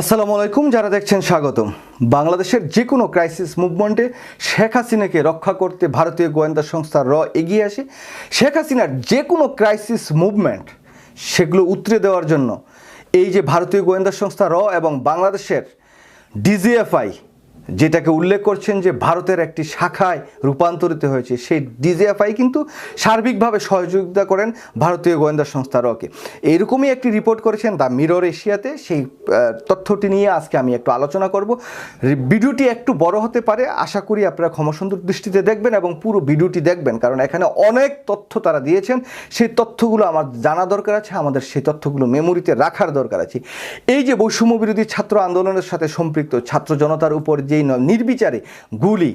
আসসালামু আলাইকুম, যারা দেখছেন স্বাগতম। বাংলাদেশের যে কোনো ক্রাইসিস মুভমেন্টে শেখ হাসিনাকে রক্ষা করতে ভারতীয় গোয়েন্দা সংস্থা র এগিয়ে আসে। শেখ হাসিনার যে কোনো ক্রাইসিস মুভমেন্ট সেগুলো উতরে দেওয়ার জন্য এই যে ভারতীয় গোয়েন্দা সংস্থা র এবং বাংলাদেশের ডিজিএফআই যেটাকে উল্লেখ করছেন যে ভারতের একটি শাখায় রূপান্তরিত হয়েছে, সেই ডিজিএফআই কিন্তু সার্বিকভাবে সহযোগিতা করেন ভারতীয় গোয়েন্দা সংস্থা রকে। এইরকমই একটি রিপোর্ট করেছেন দ্য মিরর এশিয়াতে, সেই তথ্যটি নিয়ে আজকে আমি একটু আলোচনা করব। ভিডিওটি একটু বড় হতে পারে, আশা করি আপনারা ক্ষমসুন্দর দৃষ্টিতে দেখবেন এবং পুরো ভিডিওটি দেখবেন, কারণ এখানে অনেক তথ্য তারা দিয়েছেন। সেই তথ্যগুলো আমার জানা দরকার আছে, আমাদের সেই তথ্যগুলো মেমোরিতে রাখার দরকার আছে। এই যে বৈষম্য বিরোধী ছাত্র আন্দোলনের সাথে সম্পৃক্ত ছাত্র জনতার উপর যেই নির্বিচারে গুলি,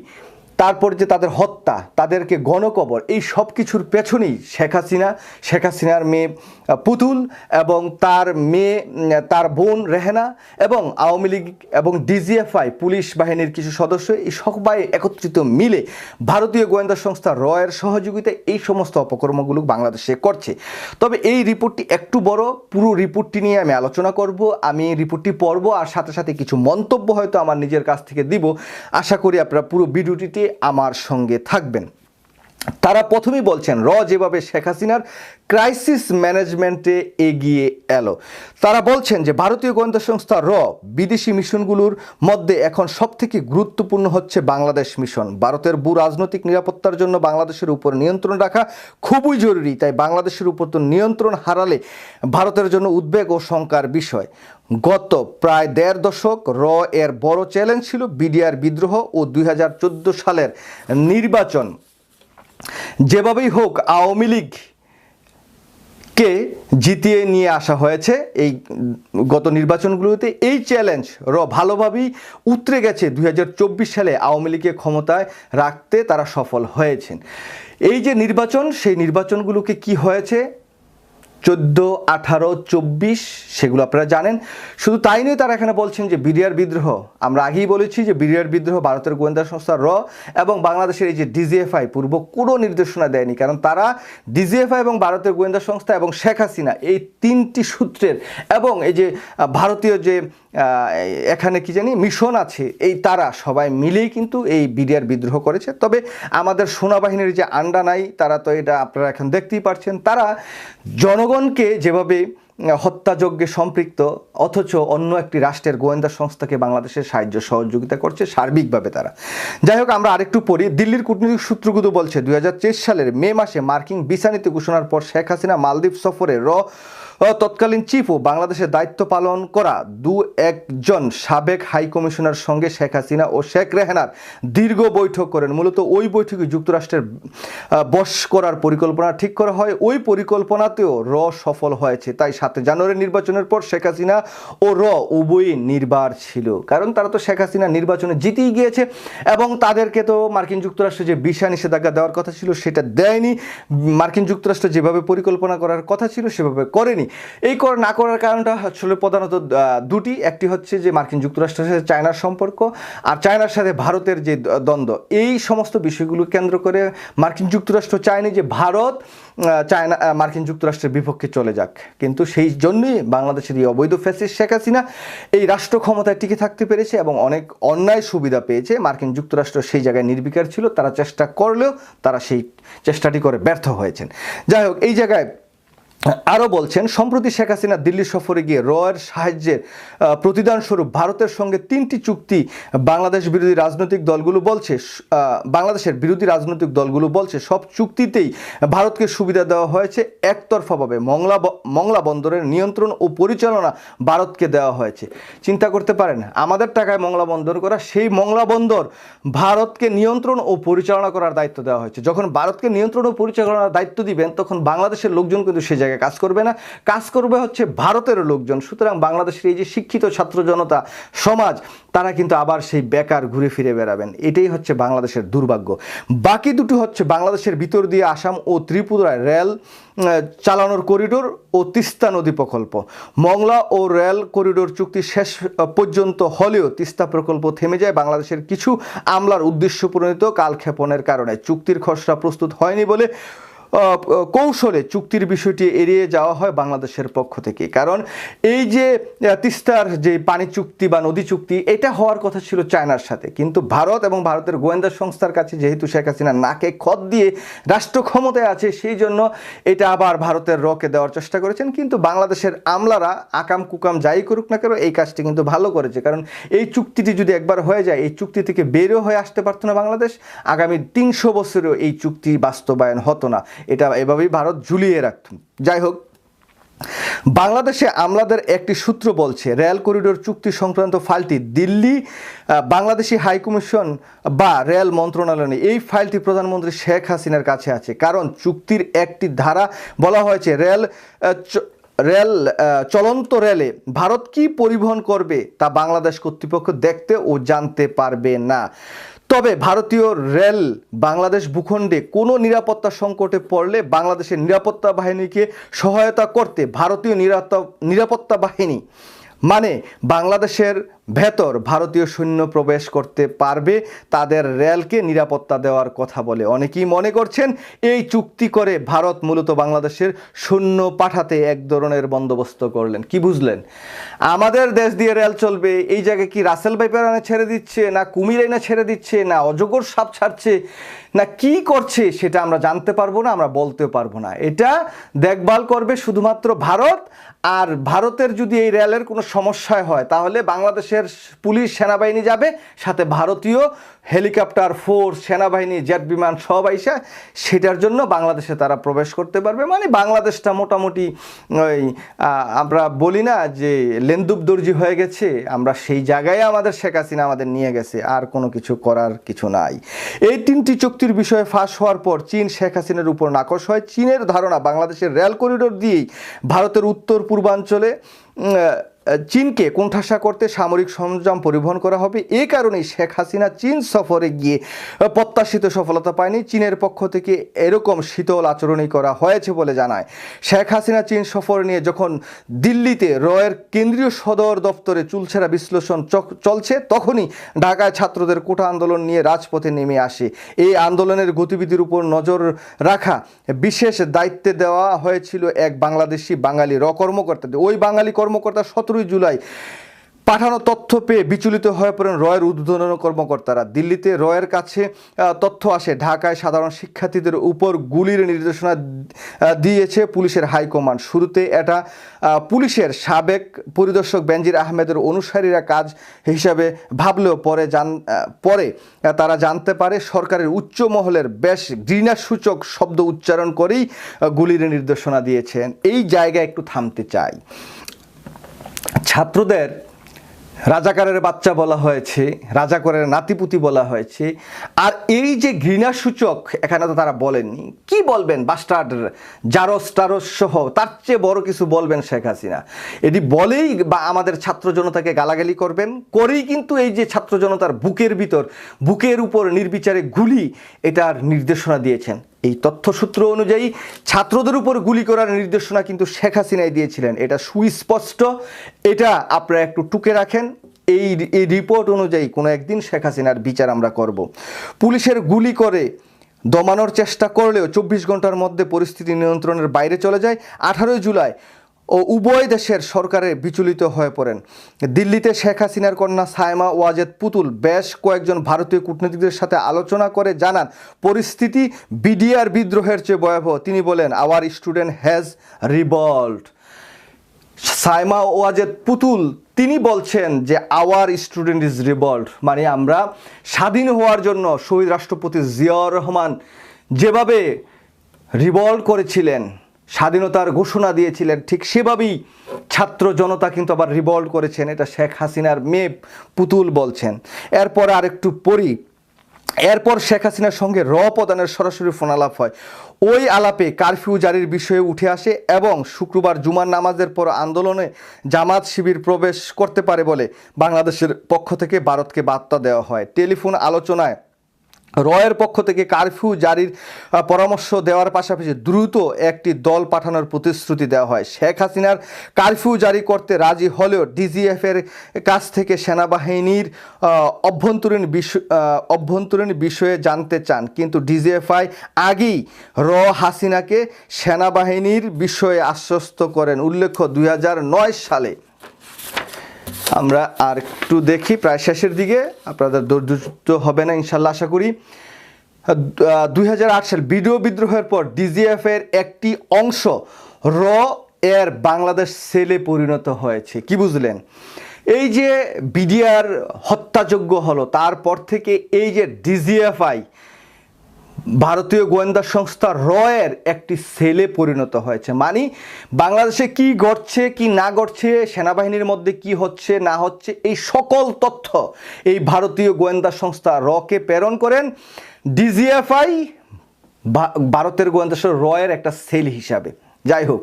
তারপর যে তাদের হত্যা, তাদেরকে গণকবর, এই সব কিছুর পেছনেই শেখ হাসিনা, শেখ হাসিনার মেয়ে পুতুল এবং তার মেয়ে তার বোন রেহেনা এবং আওয়ামী লীগ এবং ডিজিএফআই পুলিশ বাহিনীর কিছু সদস্য এই সবাই একত্রিত মিলে ভারতীয় গোয়েন্দা সংস্থা রয়ের সহযোগিতায় এই সমস্ত অপকর্মগুলো বাংলাদেশে করছে। তবে এই রিপোর্টটি একটু বড়, পুরো রিপোর্টটি নিয়ে আমি আলোচনা করব, আমি রিপোর্টটি পড়ব আর সাথে সাথে কিছু মন্তব্য হয়তো আমার নিজের কাছ থেকে দিব। আশা করি আপনারা পুরো ভিডিওটিতে আমার সঙ্গে থাকবেন। তারা প্রথমেই বলছেন, র যেভাবে শেখ হাসিনার ক্রাইসিস ম্যানেজমেন্টে এগিয়ে এলো। তারা বলছেন যে, ভারতীয় গোয়েন্দা সংস্থা র বিদেশি মিশনগুলোর মধ্যে এখন সবথেকে গুরুত্বপূর্ণ হচ্ছে বাংলাদেশ মিশন। ভারতের ভূ রাজনৈতিক নিরাপত্তার জন্য বাংলাদেশের উপর নিয়ন্ত্রণ রাখা খুবই জরুরি, তাই বাংলাদেশের উপর তো নিয়ন্ত্রণ হারালে ভারতের জন্য উদ্বেগ ও শঙ্কার বিষয়। গত প্রায় দেড় দশক র এর বড় চ্যালেঞ্জ ছিল বিডিআর বিদ্রোহ ও দুই হাজার চোদ্দ সালের নির্বাচন। যেভাবেই হোক, আওয়ামী লীগ কে জিতিয়ে নিয়ে আসা হয়েছে এই গত নির্বাচনগুলোতে, এই চ্যালেঞ্জ র ভালোভাবেই উতরে গেছে দুই হাজার চব্বিশ সালে আওয়ামী লীগকে ক্ষমতায় রাখতে তারা সফল হয়েছেন। এই যে নির্বাচন, সেই নির্বাচনগুলোকে কি হয়েছে? চোদ্দ, আঠারো, চব্বিশ, সেগুলো আপনারা জানেন। শুধু তাই নয়, তারা এখানে বলছেন যে বিডিআর বিদ্রোহ। আমরা আগেই বলেছি যে বিডিআর বিদ্রোহ ভারতের গোয়েন্দা সংস্থার র এবং বাংলাদেশের এই যে ডিজিএফআই পূর্ব কোনো নির্দেশনা দেয়নি, কারণ তারা ডিজিএফআই এবং ভারতের গোয়েন্দা সংস্থা এবং শেখ হাসিনা এই তিনটি সূত্রের এবং এই যে ভারতীয় যে এখানে কি জানি মিশন আছে, এই তারা সবাই মিলেই কিন্তু এই বিডিআর বিদ্রোহ করেছে। তবে আমাদের সেনাবাহিনীর যে আন্ডা নাই, তারা তো এটা আপনারা এখন দেখতেই পারছেন। তারা জনগণকে যেভাবে হত্যাযজ্ঞে সম্পৃক্ত, অথচ অন্য একটি রাষ্ট্রের গোয়েন্দা সংস্থাকে বাংলাদেশের সাহায্য সহযোগিতা করছে সার্বিকভাবে তারা। যাই হোক, আমরা আরেকটু পড়ি। দিল্লির কূটনৈতিক সূত্রগুলো বলছে দু হাজার তেইশ সালের মে মাসে মার্কিন ভিসা ঘোষণার পর শেখ হাসিনা মালদ্বীপ সফরে র তৎকালীন চিফ ও বাংলাদেশের দায়িত্ব পালন করা দু একজন সাবেক হাই কমিশনার সঙ্গে শেখ হাসিনা ও শেখ রেহানার দীর্ঘ বৈঠক করেন। মূলত ওই বৈঠকে যুক্তরাষ্ট্রের বশ করার পরিকল্পনা ঠিক করা হয়। ওই পরিকল্পনাতেও র সফল হয়েছে। তাই সাত জানুয়ারি নির্বাচনের পর শেখ হাসিনা ও র উভয়ই নির্বার ছিল। কারণ তারা তো শেখ হাসিনা নির্বাচনে জিতেই গিয়েছে এবং তাদেরকে তো মার্কিন যুক্তরাষ্ট্র যে ভিসা নিষেধাজ্ঞা দেওয়ার কথা ছিল সেটা দেয়নি। মার্কিন যুক্তরাষ্ট্র যেভাবে পরিকল্পনা করার কথা ছিল সেভাবে করেনি। এই কর, না করার কারণটা আসলে প্রধানত দুটি। একটি হচ্ছে যে মার্কিন যুক্তরাষ্ট্রের সাথে চায়নার সম্পর্ক আর চায়নার সাথে ভারতের যে দ্বন্দ্ব। এই সমস্ত বিষয়গুলো কেন্দ্র করে মার্কিন যুক্তরাষ্ট্র চায়নি যে ভারত চায়না মার্কিন যুক্তরাষ্ট্রের বিপক্ষে চলে যাক। কিন্তু সেই জন্যই বাংলাদেশের এই অবৈধ ফ্যাসিস শেখ হাসিনা এই রাষ্ট্র ক্ষমতায় টিকে থাকতে পেরেছে এবং অনেক অন্যায় সুবিধা পেয়েছে। মার্কিন যুক্তরাষ্ট্র সেই জায়গায় নির্বিকার ছিল, তারা চেষ্টা করলেও তারা সেই চেষ্টাটি করে ব্যর্থ হয়েছেন। যাই হোক, এই জায়গায় আরও বলছেন, সম্প্রতি শেখ হাসিনা দিল্লি সফরে গিয়ে রয়ের সাহায্যের প্রতিদানস্বরূপ ভারতের সঙ্গে তিনটি চুক্তি বাংলাদেশ বিরোধী রাজনৈতিক দলগুলো বলছে বাংলাদেশের বিরোধী রাজনৈতিক দলগুলো বলছে, সব চুক্তিতেই ভারতকে সুবিধা দেওয়া হয়েছে একতরফাভাবে। মংলা মংলা বন্দরের নিয়ন্ত্রণ ও পরিচালনা ভারতকে দেওয়া হয়েছে। চিন্তা করতে পারেন, আমাদের টাকায় মংলা বন্দর করা, সেই মংলা বন্দর ভারতকে নিয়ন্ত্রণ ও পরিচালনা করার দায়িত্ব দেওয়া হয়েছে। যখন ভারতকে নিয়ন্ত্রণ ও পরিচালনার দায়িত্ব দিবেন, তখন বাংলাদেশের লোকজন কিন্তু সে জায়গায় কাজ করবে না। কাজ করবে হচ্ছে ভারতের লোকজন। সুতরাং বাংলাদেশের এই যে শিক্ষিত ছাত্র জনতা সমাজ, তারা কিন্তু আবার সেই বেকার ঘুরে ফিরে বেড়াবেন। এটাই হচ্ছে বাংলাদেশের দুর্ভাগ্য। বাকি দুটো হচ্ছে বাংলাদেশের ভিতর দিয়ে আসাম ও ত্রিপুরায় রেল চালানোর করিডোর ও তিস্তা নদী প্রকল্প। মংলা ও রেল করিডোর চুক্তি শেষ পর্যন্ত হলেও তিস্তা প্রকল্প থেমে যায়। বাংলাদেশের কিছু আমলার উদ্দেশ্য প্রণীত কালক্ষেপণের কারণে। চুক্তির খসড়া প্রস্তুত হয়নি বলে কৌশলে চুক্তির বিষয়টি এড়িয়ে যাওয়া হয় বাংলাদেশের পক্ষ থেকে। কারণ এই যে তিস্তার যে পানি চুক্তি বা নদী চুক্তি, এটা হওয়ার কথা ছিল চায়নার সাথে। কিন্তু ভারত এবং ভারতের গোয়েন্দা সংস্থার কাছে যেহেতু শেখ হাসিনা নাকে খত দিয়ে রাষ্ট্র ক্ষমতায় আছে, সেই জন্য এটা আবার ভারতের রকে দেওয়ার চেষ্টা করেছেন। কিন্তু বাংলাদেশের আমলারা আকাম কুকাম যাই করুক না কেন, এই কাজটি কিন্তু ভালো করেছে। কারণ এই চুক্তিটি যদি একবার হয়ে যায়, এই চুক্তি থেকে বেরো হয়ে আসতে পারতো না বাংলাদেশ। আগামী তিনশো বছরেও এই চুক্তি বাস্তবায়ন হতো না। এটা এভাবেই ভারত ঝুলিয়ে রাখত। যাই হোক, বাংলাদেশে আমলাদের একটি সূত্র বলছে, রেল করিডোর চুক্তি সংক্রান্ত ফাইলটি দিল্লি বাংলাদেশি হাইকমিশন বা রেল মন্ত্রণালয়। এই ফাইলটি প্রধানমন্ত্রী শেখ হাসিনার কাছে আছে। কারণ চুক্তির একটি ধারা বলা হয়েছে, রেল রেল চলন্ত রেলে ভারত কি পরিবহন করবে তা বাংলাদেশ কর্তৃপক্ষ দেখতে ও জানতে পারবে না। তবে ভারতীয় রেল বাংলাদেশ ভূখণ্ডে কোনো নিরাপত্তা সংকটে পড়লে বাংলাদেশের নিরাপত্তা বাহিনীকে সহায়তা করতে ভারতীয় নিরাপত্তা নিরাপত্তা বাহিনী মানে বাংলাদেশের ভেতর ভারতীয় সৈন্য প্রবেশ করতে পারবে তাদের রেলকে নিরাপত্তা দেওয়ার কথা বলে। অনেকেই মনে করছেন এই চুক্তি করে ভারত মূলত বাংলাদেশের সৈন্য পাঠাতে এক ধরনের বন্দোবস্ত করলেন। কি বুঝলেন? আমাদের দেশ দিয়ে রেল চলবে, এই জায়গায় কি রাসেল ভাইপার এনে ছেড়ে দিচ্ছে, না কুমির এনে ছেড়ে দিচ্ছে, না অজগর সাপ ছাড়ছে, না কি করছে সেটা আমরা জানতে পারব না, আমরা বলতেও পারব না। এটা দেখভাল করবে শুধুমাত্র ভারত, আর ভারতের যদি এই রেলের কোনো সমস্যায় হয়, তাহলে বাংলাদেশের পুলিশ সেনাবাহিনী যাবে, সাথে ভারতীয় হেলিকপ্টার, ফোর্স, সেনাবাহিনী, জেট বিমান সব আইসা সেটার জন্য বাংলাদেশে তারা প্রবেশ করতে পারবে। মানে বাংলাদেশটা মোটামুটি ওই আমরা বলি না যে লেন্দুব দর্জি হয়ে গেছে, আমরা সেই জায়গায় আমাদের শেখ হাসিনা আমাদের নিয়ে গেছে, আর কোনো কিছু করার কিছু নাই। এই তিনটি চুক্তির বিষয়ে ফাঁস হওয়ার পর চীন শেখ হাসিনার উপর নাকশ হয়। চীনের ধারণা, বাংলাদেশের রেল করিডোর দিয়েই ভারতের উত্তর পূর্বাঞ্চলে চীনকে কোণঠাসা করতে সামরিক সরঞ্জাম পরিবহন করা হবে। এ কারণেই শেখ হাসিনা চীন সফরে গিয়ে প্রত্যাশিত সফলতা পায়নি। চীনের পক্ষ থেকে এরকম শীতল আচরণই করা হয়েছে বলে জানায়। শেখ হাসিনা চীন সফর নিয়ে যখন দিল্লিতে রয়ের কেন্দ্রীয় সদর দপ্তরে চুলছেরা বিশ্লেষণ চলছে, তখনই ঢাকায় ছাত্রদের কোটা আন্দোলন নিয়ে রাজপথে নেমে আসে। এই আন্দোলনের গতিবিধির উপর নজর রাখা বিশেষ দায়িত্বে দেওয়া হয়েছিল এক বাংলাদেশি বাঙালি র কর্মকর্তাদের ওই বাঙালি কর্মকর্তা সতেরোই জুলাই পাঠানো তথ্য পেয়ে বিচলিত হয়ে পড়েন রয়ের উদ্বোধন কর্মকর্তারা। দিল্লিতে রয়ের কাছে তথ্য আসে। ঢাকায় সাধারণ শিক্ষার্থীদের উপর গুলির নির্দেশনা দিয়েছে পুলিশের হাইকমান্ড। শুরুতে এটা পুলিশের সাবেক পরিদর্শক বেনজির আহমেদের অনুসারীরা কাজ হিসাবে ভাবলেও পরে জান পরে তারা জানতে পারে সরকারের উচ্চ মহলের বেশ ঘৃণাসূচক শব্দ উচ্চারণ করেই গুলির নির্দেশনা দিয়েছেন। এই জায়গায় একটু থামতে চাই। ছাত্রদের রাজাকারের বাচ্চা বলা হয়েছে, রাজাকারের নাতিপুতি বলা হয়েছে। আর এই যে ঘৃণাসূচক, এখানে তো তারা বলেননি। কি বলবেন বাস্টার্ড জারস, টারস সহ? তার চেয়ে বড় কিছু বলবেন শেখ হাসিনা। এটি বলেই বা আমাদের ছাত্র জনতাকে গালাগালি করবেন, করেই কিন্তু এই যে ছাত্র জনতার বুকের ভিতর, বুকের উপর নির্বিচারে গুলি, এটার নির্দেশনা দিয়েছেন। এই তথ্যসূত্র অনুযায়ী ছাত্রদের উপর গুলি করার নির্দেশনা কিন্তু শেখ হাসিনাই দিয়েছিলেন। এটা সুস্পষ্ট। এটা আপনারা একটু টুকে রাখেন। এই এই রিপোর্ট অনুযায়ী কোনো একদিন শেখ হাসিনার বিচার আমরা করব। পুলিশের গুলি করে দমানোর চেষ্টা করলেও চব্বিশ ঘণ্টার মধ্যে পরিস্থিতি নিয়ন্ত্রণের বাইরে চলে যায়। আঠারোই জুলাই ও উভয় দেশের সরকারে বিচলিত হয়ে পড়েন। দিল্লিতে শেখ হাসিনার কন্যা সায়মা ওয়াজেদ পুতুল বেশ কয়েকজন ভারতীয় কূটনীতিকদের সাথে আলোচনা করে জানান, পরিস্থিতি বিডিআর বিদ্রোহের চেয়ে ভয়াবহ। তিনি বলেন our student has revolt Saima Wazed Putul, তিনি বলছেন যে আওয়ার স্টুডেন্ট ইজ রিভল্ট মানে আমরা স্বাধীন হওয়ার জন্য শহীদ রাষ্ট্রপতি জিয়াউর রহমান যেভাবে রিভল্ট করেছিলেন স্বাধীনতার ঘোষণা দিয়েছিলেন। ঠিক সেভাবেই ছাত্র জনতা কিন্তু আবার রিভল্ট করেছেন। এটা শেখ হাসিনার মেয়ে পুতুল বলছেন। এরপর আরেকটু পড়ি। এরপর শেখ হাসিনার সঙ্গে র প্রদানের সরাসরি ফোন আলাপ হয়। ওই আলাপে কারফিউ জারির বিষয়ে উঠে আসে এবং শুক্রবার জুমার নামাজের পর আন্দোলনে জামাত শিবির প্রবেশ করতে পারে বলে বাংলাদেশের পক্ষ থেকে ভারতকে বার্তা দেওয়া হয়। টেলিফোন আলোচনায় রয়ের পক্ষ থেকে কারফিউ জারির পরামর্শ দেওয়ার পাশাপাশি দ্রুত একটি দল পাঠানোর প্রতিশ্রুতি দেওয়া হয়। শেখ হাসিনার কারফিউ জারি করতে রাজি হলেও ডিজিএফ এর কাছ থেকে সেনাবাহিনীর অভ্যন্তরীণ বিষয় অভ্যন্তরীণ বিষয়ে জানতে চান। কিন্তু ডিজিএফআই আগেই র হাসিনাকে সেনাবাহিনীর বিষয়ে আশ্বস্ত করেন। উল্লেখ্য দু হাজার নয় সালে আমরা আর একটু দেখি, প্রায় শেষের দিকে। আপনাদের দৌর্যুত হবে না, ইনশাল্লাহ আশা করি। দুই সাল ভিডিও বিদ্রোহের পর ডিজিএফ এর একটি অংশ র এর বাংলাদেশ সেলে পরিণত হয়েছে। কি বুঝলেন? এই যে বিডিআর হত্যাযোগ্য হলো, তারপর থেকে এই যে ডিজিএফআই ভারতীয় গোয়েন্দা সংস্থা রয়ের একটি সেলে পরিণত হয়েছে। মানে বাংলাদেশে কি ঘটছে, কি না ঘটছে, সেনাবাহিনীর মধ্যে কি হচ্ছে, না হচ্ছে, এই সকল তথ্য এই ভারতীয় গোয়েন্দা সংস্থা রকে প্রেরণ করেন। ডিজিএফআই ভারতের গোয়েন্দা সংস্থা রয়ের একটা সেল হিসাবে। যাই হোক,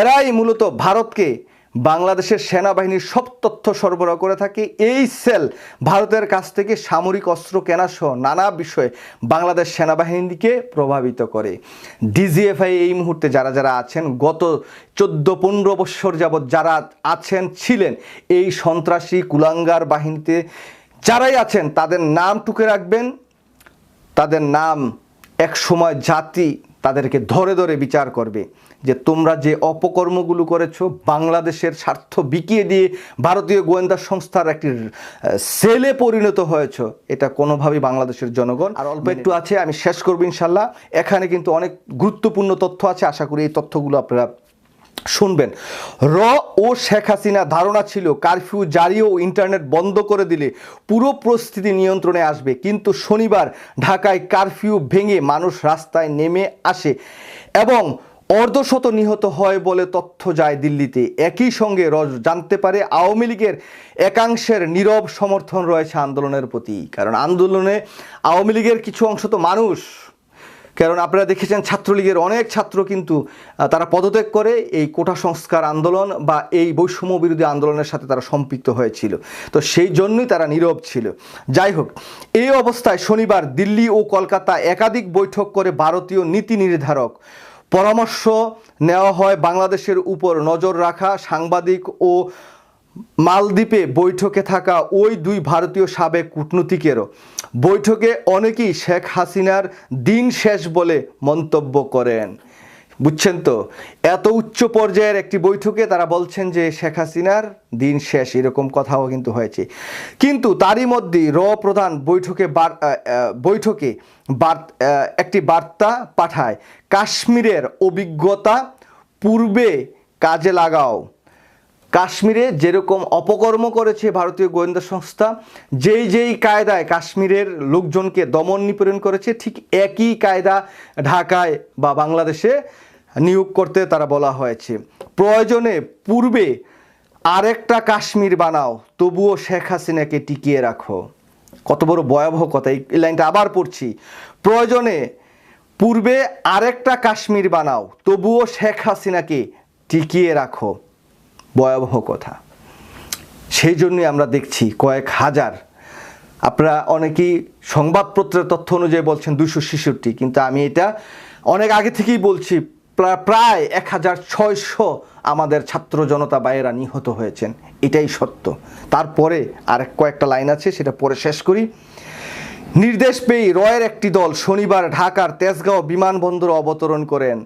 এরাই মূলত ভারতকে বাংলাদেশের সেনাবাহিনীর সব তথ্য সরবরাহ করে থাকে এই সেল। ভারতের কাছ থেকে সামরিক অস্ত্র কেনা সহ নানা বিষয়ে বাংলাদেশ সেনাবাহিনীকে প্রভাবিত করে। ডিজিএফআই এই মুহূর্তে যারা যারা আছেন, গত চোদ্দ পনেরো বৎসর যাবৎ যারা আছেন, ছিলেন এই সন্ত্রাসী কুলাঙ্গার বাহিনীতে, যারাই আছেন, তাদের নাম টুকে রাখবেন। তাদের নাম এক সময় জাতি তাদেরকে ধরে ধরে বিচার করবে। যে তোমরা যে অপকর্মগুলো করেছ বাংলাদেশের স্বার্থ বিকিয়ে দিয়ে ভারতীয় গোয়েন্দা সংস্থার একটি সেলে পরিণত হয়েছ এটা কোনোভাবেই বাংলাদেশের জনগণ। আর অল্প একটু আছে আমি শেষ করব ইনশাল্লাহ। এখানে কিন্তু অনেক গুরুত্বপূর্ণ তথ্য আছে আশা করি এই তথ্যগুলো আপনারা শুনবেন। র ও শেখ হাসিনা ধারণা ছিল কারফিউ জারি ও ইন্টারনেট বন্ধ করে দিলে পুরো পরিস্থিতি নিয়ন্ত্রণে আসবে। কিন্তু শনিবার ঢাকায় কারফিউ ভেঙে মানুষ রাস্তায় নেমে আসে। এবং অর্ধশত নিহত হয় বলে তথ্য যায় দিল্লিতে। একই সঙ্গে রজ জানতে পারে আওয়ামী লীগের একাংশের নীরব সমর্থন রয়েছে আন্দোলনের প্রতি। কারণ আন্দোলনে আওয়ামী লীগের কিছু অংশ তো মানুষ। কারণ আপনারা দেখেছেন ছাত্রলীগের অনেক ছাত্র কিন্তু তারা পদত্যাগ করে এই কোটা সংস্কার আন্দোলন বা এই বৈষম্য বিরোধী আন্দোলনের সাথে তারা সম্পৃক্ত হয়েছিল। তো সেই জন্যই তারা নীরব ছিল। যাই হোক, এই অবস্থায় শনিবার দিল্লি ও কলকাতা একাধিক বৈঠক করে ভারতীয় নীতি নির্ধারক পরামর্শ নেওয়া হয় বাংলাদেশের উপর নজর রাখা, সাংবাদিক ও মালদ্বীপে বৈঠকে থাকা ওই দুই ভারতীয় সাবেক কূটনীতিকেরও। বৈঠকে অনেকেই শেখ হাসিনার দিন শেষ বলে মন্তব্য করেন। বুঝছেন তো? এত উচ্চ পর্যায়ের একটি বৈঠকে তারা বলছেন যে শেখ হাসিনার দিন শেষ, এরকম কথাও কিন্তু হয়েছে। কিন্তু তারই মধ্যে র প্রধান বৈঠকে বৈঠকে একটি বার্তা পাঠায়, কাশ্মীরের অভিজ্ঞতা পূর্বে কাজে লাগাও। কাশ্মীরে যেরকম অপকর্ম করেছে ভারতীয় গোয়েন্দা সংস্থা, যেই যেই কায়দায় কাশ্মীরের লোকজনকে দমন নিপীড়ন করেছে, ঠিক একই কায়দা ঢাকায় বা বাংলাদেশে নিয়োগ করতে তারা বলা হয়েছে। প্রয়োজনে পূর্বে আরেকটা কাশ্মীর বানাও, তবুও শেখ হাসিনাকে টিকিয়ে রাখো। কত বড় ভয়াবহ কথা, এই লাইনটা আবার পড়ছি। প্রয়োজনে পূর্বে আরেকটা কাশ্মীর বানাও, তবুও শেখ হাসিনাকে টিকিয়ে রাখো। ভয়াবহ কথা। সেই জন্যই আমরা দেখছি কয়েক হাজার। আপনারা অনেকেই সংবাদপত্রের তথ্য অনুযায়ী বলছেন দুশো কিন্তু আমি এটা অনেক আগে থেকেই বলছি প্রায় এক হাজার ছয়শো আমাদের ছাত্র জনতা বাইরা নিহত হয়েছেন। এটাই সত্য। তারপরে আর কয়েকটা লাইন আছে, সেটা পরে শেষ করি। নির্দেশ পেয়ে রয়ের একটি দল শনিবার ঢাকার তেজগাঁও বিমানবন্দর অবতরণ করেন।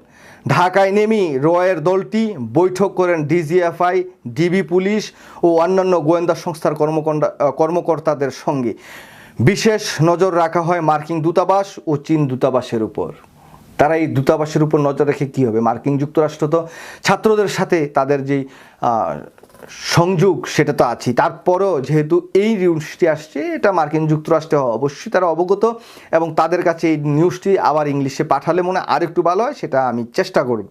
ঢাকায় নেমেই রয়ের দলটি বৈঠক করেন ডিজিএফআই, ডিবি পুলিশ ও অন্যান্য গোয়েন্দা সংস্থার কর্মকর্তা কর্মকর্তাদের সঙ্গে। বিশেষ নজর রাখা হয় মার্কিন দূতাবাস ও চীন দূতাবাসের উপর। তারা এই দূতাবাসের উপর নজর রেখে কী হবে? মার্কিন যুক্তরাষ্ট্র তো ছাত্রদের সাথে তাদের যেই সংযোগ, সেটা তো আছেই। তারপরেও যেহেতু এই নিউজটি আসছে, এটা মার্কিন যুক্তরাষ্ট্রে অবশ্যই তারা অবগত এবং তাদের কাছে এই নিউজটি আবার ইংলিশে পাঠালে মনে হয় আরেকটু ভালো হয়, সেটা আমি চেষ্টা করব।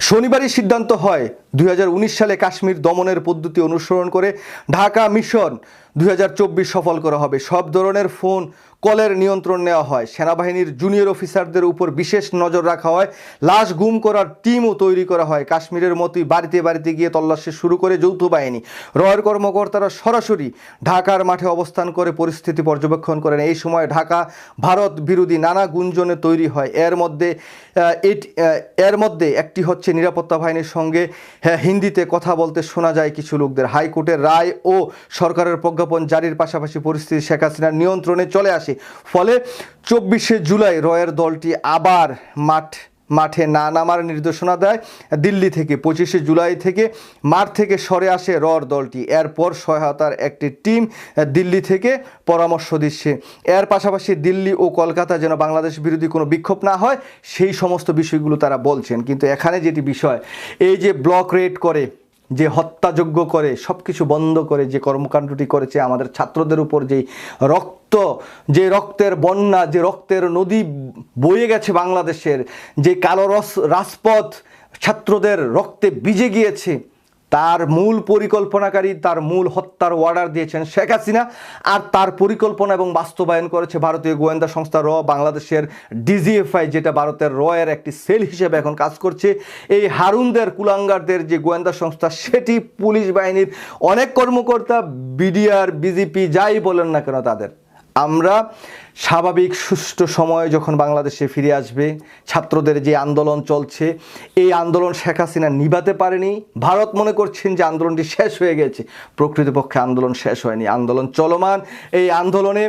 শনিবারই সিদ্ধান্ত হয় দুই হাজার উনিশ সালে কাশ্মীর দমনের পদ্ধতি অনুসরণ করে ঢাকা মিশন দুই হাজার চব্বিশ সফল করা হবে। সব ধরনের ফোন কলের নিয়ন্ত্রণ নেওয়া হয়। সেনাবাহিনীর জুনিয়র অফিসারদের উপর বিশেষ নজর রাখা হয়। লাশ গুম করার টিমও তৈরি করা হয়। কাশ্মীরের মতোই বাড়িতে বাড়িতে গিয়ে তল্লাশি শুরু করে যৌথ বাহিনী। রয়ের কর্মকর্তারা সরাসরি ঢাকার মাঠে অবস্থান করে পরিস্থিতি পর্যবেক্ষণ করেন। এই সময় ঢাকা ভারত বিরোধী নানা গুঞ্জনে তৈরি হয়। এর মধ্যে এর মধ্যে একটি হচ্ছে নিরাপত্তা বাহিনীর সঙ্গে হ্যাঁ, হিন্দিতে কথা বলতে শোনা যায় কিছু লোকদের। হাইকোর্টের রায় ও সরকারের প্রজ্ঞাপন জারির পাশাপাশি পরিস্থিতি শেখ হাসিনার নিয়ন্ত্রণে চলে আসে। ফলে চব্বিশে জুলাই রয়ের দলটি আবার মাঠ মাঠে না নামার নির্দেশনা দেয়। দিল্লি থেকে পঁচিশে জুলাই থেকে মাঠ থেকে সরে আসে রর দলটি। এরপর সহায়তার একটি টিম দিল্লি থেকে পরামর্শ দিচ্ছে। এর পাশাপাশি দিল্লি ও কলকাতা যেন বাংলাদেশ বিরোধী কোনো বিক্ষোভ না হয়, সেই সমস্ত বিষয়গুলো তারা বলছেন। কিন্তু এখানে যেটি বিষয়, এই যে ব্লক রেড করে যে হত্যাযোগ্য করে সব কিছু বন্ধ করে, যে কর্মকাণ্ডটি করেছে আমাদের ছাত্রদের উপর, যে রক্ত, যে রক্তের বন্যা, যে রক্তের নদী বয়ে গেছে বাংলাদেশের, যে কালো রস, রাজপথ ছাত্রদের রক্তে বিজে গিয়েছে। তার মূল পরিকল্পনাকারী, তার মূল হত্যার অর্ডার দিয়েছেন শেখ হাসিনা আর তার পরিকল্পনা এবং বাস্তবায়ন করেছে ভারতীয় গোয়েন্দা সংস্থা র, বাংলাদেশের ডিজিএফআই যেটা ভারতের র এর একটি সেল হিসেবে এখন কাজ করছে। এই হারুনদের, কুলাঙ্গারদের যে গোয়েন্দা সংস্থা, সেটি পুলিশ বাহিনীর অনেক কর্মকর্তা বিডিআর বিজেপি যাই বলেন না কেন তাদের। আমরা স্বাভাবিক সুষ্ঠু সময় যখন বাংলাদেশে ফিরে আসবে, ছাত্রদের যে আন্দোলন চলছে, এই আন্দোলন শেখ হাসিনা নিভাতে পারেনি। ভারত মনে করছেন যে আন্দোলনটি শেষ হয়ে গেছে। প্রকৃতপক্ষে আন্দোলন শেষ হয়নি, আন্দোলন চলমান। এই আন্দোলনে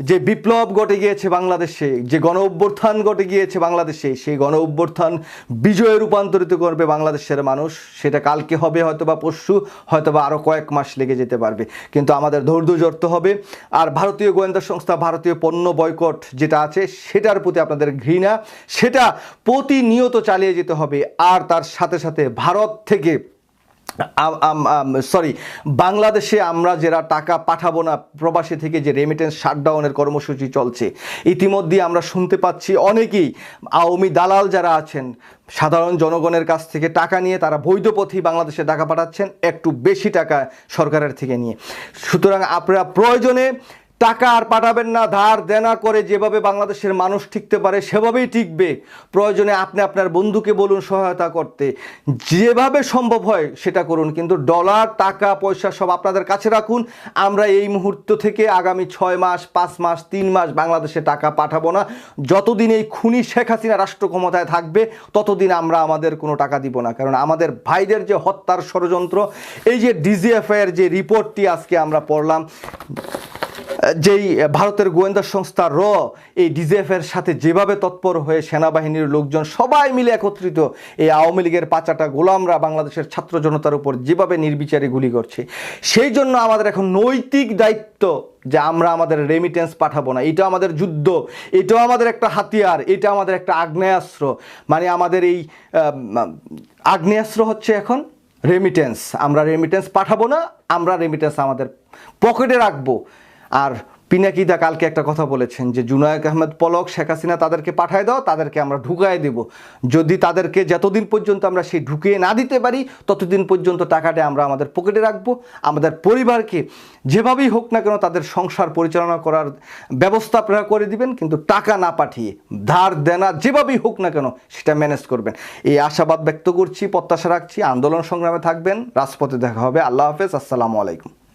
যে বিপ্লব ঘটে গিয়েছে বাংলাদেশে, যে গণ অভ্যুত্থান ঘটে গিয়েছে বাংলাদেশে, সেই গণ অভ্যুত্থান বিজয়ে রূপান্তরিত করবে বাংলাদেশের মানুষ। সেটা কালকে হবে হয়তো বা পরশু হয়তো বা আরও কয়েক মাস লেগে যেতে পারবে। কিন্তু আমাদের ধৈর্য ধরতে হবে। আর ভারতীয় গোয়েন্দা সংস্থা, ভারতীয় পণ্য বয়কট যেটা আছে, সেটার প্রতি আপনাদের ঘৃণা, সেটা প্রতিনিয়ত চালিয়ে যেতে হবে। আর তার সাথে সাথে ভারত থেকে সরি বাংলাদেশে আমরা যারা টাকা পাঠাবো না, প্রবাসী থেকে যে রেমিটেন্স শাটডাউনের কর্মসূচি চলছে ইতিমধ্যে আমরা শুনতে পাচ্ছি অনেকেই আওয়ামী দালাল যারা আছেন, সাধারণ জনগণের কাছ থেকে টাকা নিয়ে তারা বৈধ পথেই বাংলাদেশে টাকা পাঠাচ্ছেন, একটু বেশি টাকা সরকারের থেকে নিয়ে। সুতরাং আপনারা প্রয়োজনে টাকা আর পাঠাবেন না, ধার দেনা করে যেভাবে বাংলাদেশের মানুষ টিকতে পারে সেভাবেই টিকবে। প্রয়োজনে আপনি আপনার বন্ধুকে বলুন সহায়তা করতে। যেভাবে সম্ভব হয় সেটা করুন, কিন্তু ডলার, টাকা, পয়সা সব আপনাদের কাছে রাখুন। আমরা এই মুহূর্ত থেকে আগামী ছয় মাস, পাঁচ মাস, তিন মাস বাংলাদেশে টাকা পাঠাবো না। যতদিন এই খুনি শেখ হাসিনা রাষ্ট্র ক্ষমতায় থাকবে, ততদিন আমরা আমাদের কোনো টাকা দিব না। কারণ আমাদের ভাইদের যে হত্যার ষড়যন্ত্র, এই যে ডিজিএফআই এর যে রিপোর্টটি আজকে আমরা পড়লাম যেই ভারতের গোয়েন্দা সংস্থা র, এই ডিজিএফ এর সাথে যেভাবে তৎপর হয়ে সেনাবাহিনীর লোকজন সবাই মিলে একত্রিত, এই আওয়ামী লীগের পাচাটা গোলামরা বাংলাদেশের ছাত্র জনতার উপর যেভাবে নির্বিচারে গুলি করছে, সেই জন্য আমাদের এখন নৈতিক দায়িত্ব যে আমরা আমাদের রেমিটেন্স পাঠাবো না। এটা আমাদের যুদ্ধ, এটাও আমাদের একটা হাতিয়ার, এটা আমাদের একটা আগ্নেয়াস্ত্র। মানে আমাদের এই আগ্নেয়াস্ত্র হচ্ছে এখন রেমিটেন্স আমরা রেমিটেন্স পাঠাবো না, আমরা রেমিটেন্স আমাদের পকেটে রাখব। আর পিনাকিদা কালকে একটা কথা বলেছেন যে জুনায়ক আহমেদ পলক, শেখ হাসিনা তাদেরকে পাঠায় দাও, তাদেরকে আমরা ঢুকায় দেব। যদি তাদেরকে যতদিন পর্যন্ত আমরা সেই ঢুকিয়ে না দিতে পারি, ততদিন পর্যন্ত টাকাটা আমরা আমাদের পকেটে রাখব। আমাদের পরিবারকে যেভাবেই হোক না কেন তাদের সংসার পরিচালনা করার ব্যবস্থা আপনারা করে দিবেন, কিন্তু টাকা না পাঠিয়ে, ধার দেনা যেভাবেই হোক না কেন সেটা ম্যানেজ করবেন। এই আশাবাদ ব্যক্ত করছি, প্রত্যাশা রাখছি, আন্দোলন সংগ্রামে থাকবেন। রাজপথে দেখা হবে। আল্লাহ হাফেজ। আসসালামু আলাইকুম।